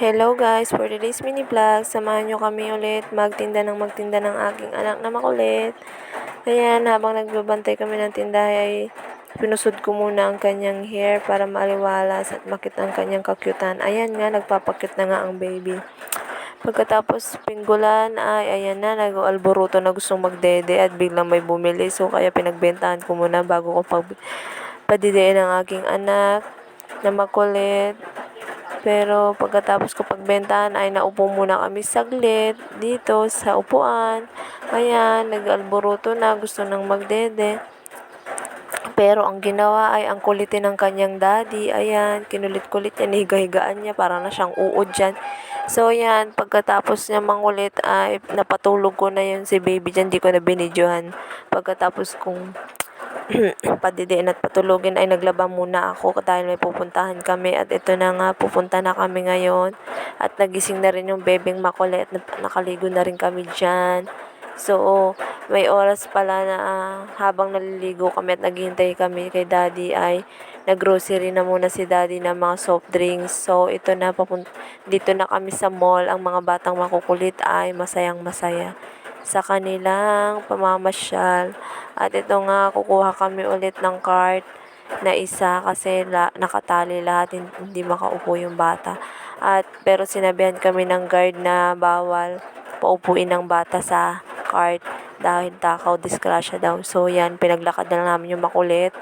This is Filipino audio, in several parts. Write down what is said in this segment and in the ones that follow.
Hello guys, for today's mini vlog, samahan nyo kami ulit magtinda ng magtinda ng aking anak na makulit. Ayan, habang nagbabantay kami ng tindahan ay pinusod ko muna ang kanyang hair para maaliwalas at makita ang kanyang kakyutan. Ayan nga, nagpapakit na nga ang baby. Pagkatapos pinggulan ay ayan na, nag-alboruto na gustong magdede at biglang may bumili. So kaya pinagbentahan ko muna bago ko pag padidiin ang aking anak na makulit. Pero pagkatapos ko pagbentahan ay naupo muna kami saglit dito sa upuan. Ayan, nag-alboruto na, gusto nang magdede. Pero ang ginawa ay ang kulitin ng kanyang daddy. Ayan, kinulit-kulit niya, nihiga-higaan niya, para na siyang uod dyan. So, ayan, pagkatapos niya mangulit ay napatulog ko na yun si baby dyan, di ko na binidyohan. Pagkatapos kong padidiin at patulogin ay naglaba muna ako dahil may pupuntahan kami at ito na nga pupunta na kami ngayon. At nagising na rin yung bebeng makulit at nakaligo na rin kami dyan. So may oras pala na ah, habang naliligo kami at naghihintay kami kay daddy ay naggrocery na muna si daddy ng mga soft drinks. So ito na papun- dito na kami sa mall. Ang mga batang makukulit ay masayang masaya sa kanilang pamamasyal. At ito nga, kukuha kami ulit ng cart na isa kasi la, nakatali lahat, hindi makaupo yung bata. At pero sinabihan kami ng guard na bawal paupuin ng bata sa cart dahil takaw disgrasya daw. So yan, pinaglakad na namin yung makulit.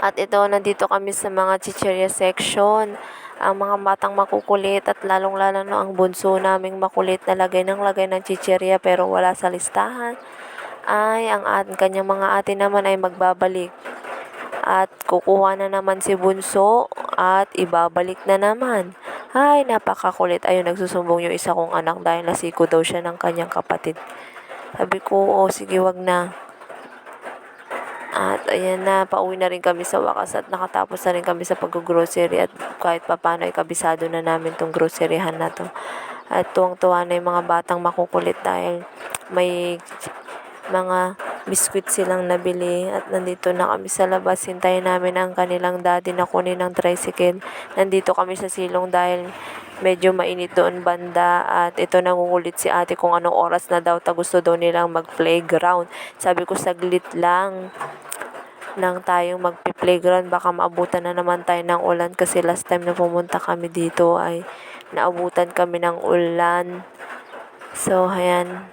At ito, nandito kami sa mga chicheria section. Ang mga batang makukulit at lalong-lalo na ang bunso naming makulit na lagay ng lagay ng chicheria pero wala sa listahan. Ay, ang at kanyang mga ate naman ay magbabalik. At kukuha na naman si bunso at ibabalik na naman. Ay, napakakulit. Ayun, nagsusumbong yung isa kong anak dahil nasiko daw siya ng kanyang kapatid. Sabi ko, oh, sige, wag na. At ayan na, pauwi na rin kami sa wakas at nakatapos na rin kami sa pag-grocery at kahit papano ay kabisado na namin tong groceryhan na to. At tuwang-tuwa na yung mga batang makukulit dahil may mga biskwit silang nabili at nandito na kami sa labas. Hintayin namin ang kanilang daddy na kunin ng tricycle. Nandito kami sa silong dahil medyo mainit doon banda at ito nangungulit si ate kung anong oras na daw ta gusto daw nilang mag-playground. Sabi ko saglit lang nang tayong magpi-playground baka maabutan na naman tayo ng ulan kasi last time na pumunta kami dito ay naabutan kami ng ulan. So, ayan.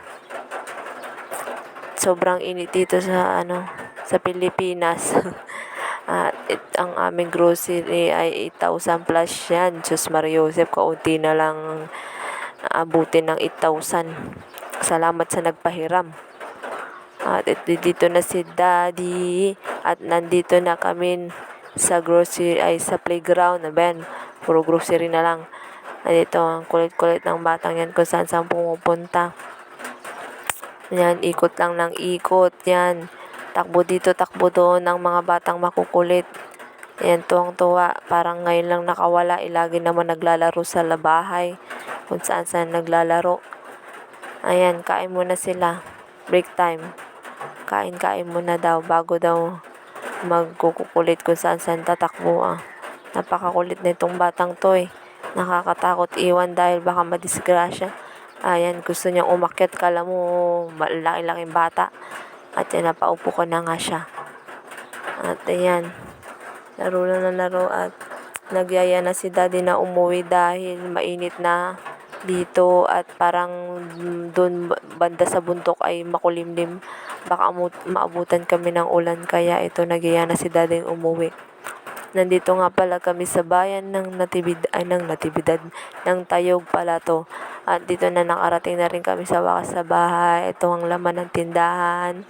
Sobrang init dito sa ano sa Pilipinas. At it, ang aming grocery ay 8,000 plus yan. Diyos Maria Joseph, kaunti na lang abutin ng 8,000. Salamat sa nagpahiram. At ito, dito na si Daddy. At nandito na kami sa grocery, ay sa playground. Ben, puro grocery na lang. At ito, ang kulit-kulit ng batang yan kung saan saan pumupunta. Yan, ikot lang ng ikot. Yan, takbo dito, takbo doon ng mga batang makukulit. Yan, tuwang-tuwa. Parang ngayon lang nakawala. Ilagi naman naglalaro sa labahay. Kung saan saan naglalaro. Ayan, kain muna sila. Break time. Kain-kain muna daw bago daw magkukukulit kung saan saan tatakbo ah. Napakakulit na itong batang to eh. Nakakatakot iwan dahil baka madisgrasya. Ayan, gusto niyang umakyat. Kala mo, malaki-laking bata. At yan, napaupo ko na nga siya. At ayan, laro na na laro at nagyaya na si daddy na umuwi dahil mainit na dito at parang doon banda sa bundok ay makulimlim. Baka maabutan kami ng ulan kaya ito nagyaya na si daddy umuwi. Nandito nga pala kami sa bayan ng natibid ay ng natibidad ng Tayog pala to. At dito na nakarating na rin kami sa wakas sa bahay. Ito ang laman ng tindahan.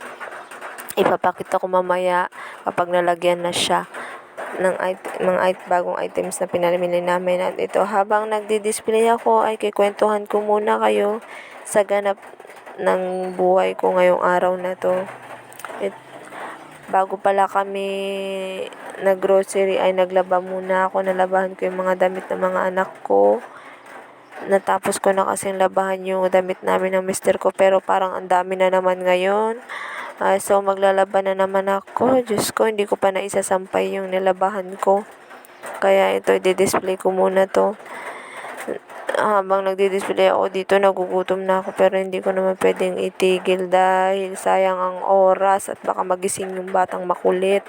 Ipapakita ko mamaya kapag nalagyan na siya ng it- mga it- bagong items na pinamili namin. At ito, habang nagdi-display ako, ay kikwentuhan ko muna kayo sa ganap ng buhay ko ngayong araw na to. It, bago pala kami nag-grocery ay naglaba muna ako. Nalabahan ko yung mga damit ng mga anak ko. Natapos ko na kasing labahan yung damit namin ng mister ko pero parang ang dami na naman ngayon. Ah, so maglalaban na naman ako. Diyos ko, hindi ko pa naisasampay yung nilabahan ko. Kaya ito, i-display ko muna to. Habang nagdi-display ako dito, nagugutom na ako pero hindi ko naman pwedeng itigil dahil sayang ang oras at baka magising yung batang makulit.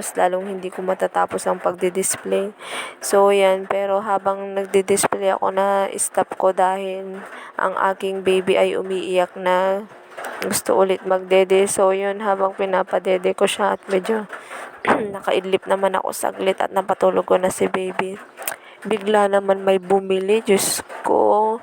Mas lalong hindi ko matatapos ang pagdi-display. So, yan. Pero habang nagdi-display ako na stop ko dahil ang aking baby ay umiiyak na gusto ulit magdede. So, yun, habang pinapadede ko siya at medyo nakaidlip naman ako saglit at napatulog ko na si baby. Bigla naman may bumili, Diyos ko.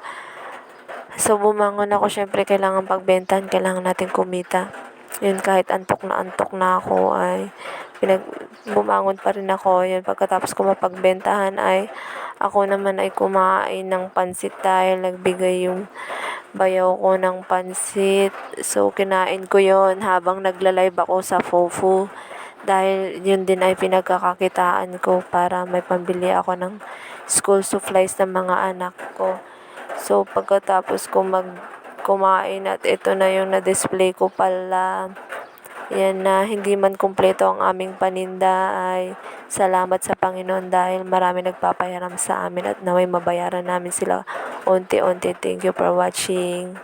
So, bumangon ako. Siyempre, kailangan pagbentahan. Kailangan natin kumita. Yun, kahit antok na antok na ako ay pinag bumangon pa rin ako. Yun, pagkatapos ko mapagbentahan ay ako naman ay kumain ng pansit dahil nagbigay yung bayaw ko ng pansit. So, kinain ko yon habang nagla-live ako sa Fofu. Dahil yun din ay pinagkakakitaan ko para may pambili ako ng school supplies ng mga anak ko. So, pagkatapos ko mag kumain at ito na yung na-display ko pala. Yan na hindi man kumpleto ang aming paninda ay salamat sa Panginoon dahil marami nagpapayaram sa amin at naway mabayaran namin sila unti-unti. Thank you for watching.